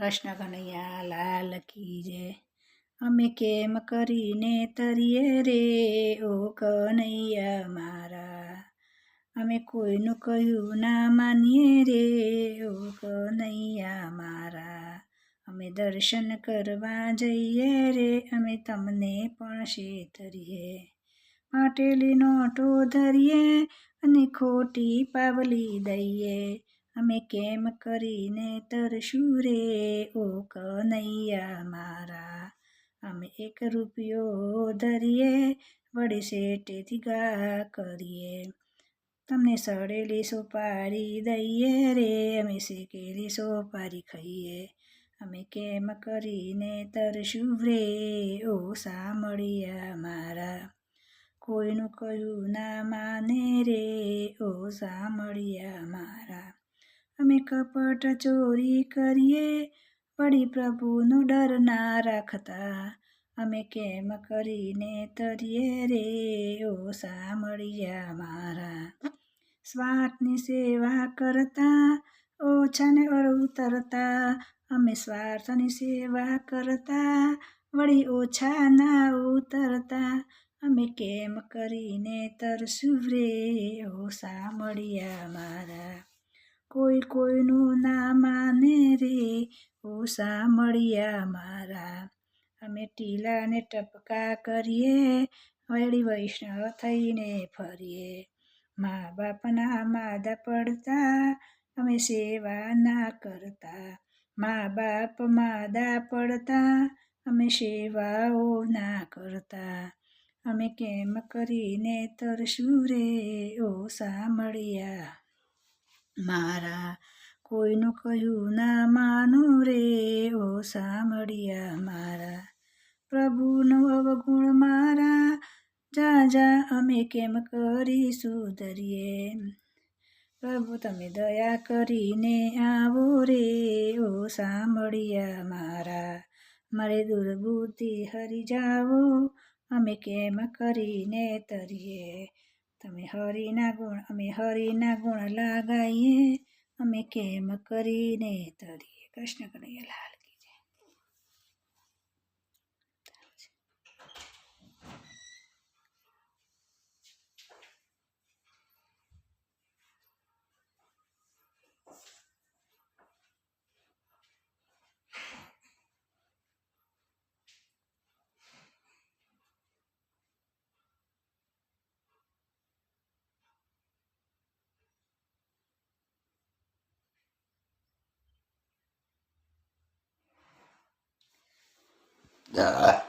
કૃષ્ણ કનૈયા લાલ કી જય. અમે કેમ કરીને તરીએ રે ઓ કનૈયા મારા? અમે કોઈનું કહ્યું ના માનીએ રે ઓ કનૈયા મારા? અમે દર્શન કરવા જઈએ રે, અમે તમને પણ શેતરીએ. પાટેલી નોટો ધરીએ અને ખોટી પાવલી દઈએ. અમે કેમ કરીને તરશું રે ઓ કનૈયા મારા? અમે એક રૂપિયો ધરીએ વળી શેટેથી ગા કરીએ. તમને સડેલી સોપારી દઈએ રે, અમે શેકેલી સોપારી ખાઈએ. અમે કેમ કરીને તરશું રે ઓ સાંભળ્યા મારા? કોઈનું કહ્યું ના માને રે ઓ સાંભળ્યા મારા? અમે કપટ ચોરી કરીએ, વળી પ્રભુનો ડર ના રાખતા. અમે કેમ કરીને તરીએ રે, ઓ સાંભળ્યા મારા. સ્વાર્થની સેવા કરતા, ઓછાને ઉતરતા અમે સ્વાર્થની સેવા કરતા, વળી ઓછા ના ઉતરતા. અમે કેમ કરીને તરશું રે, ઓ સાંભળ્યા મારા. કોઈ કોઈનું ના માને રે? ઓ મળ્યા મારા, અમે ટીલાને ટપકા કરીએ, વળી વૈષ્ણવ થઈને ફરીએ. મા બાપના માદા પડતા, અમે સેવા ના કરતા. મા બાપ માદા પડતા, અમે સેવાઓ ના કરતા. અમે કેમ કરીને તરશું રે? ઓ સામળિયા મારા કોઈનું કહ્યું ના માનું રે, ઓ સાંભળ્યા મારા પ્રભુનો અવગુણ મારા. જા જા, અમે કેમ કરી સુધરીએ? પ્રભુ, તમે દયા કરીને આવો રે, ઓ સાંભળ્યા મારા. મારે દુર્બુદ્ધિ હરી જાઓ અમે કેમ કરીને તરીએ? તમે હરિના ગુણ અમે હરિના ગુણ લાગાઈએ અમે કેમ કરીને તરીએ? કૃષ્ણ કનૈયા લાલ Uh,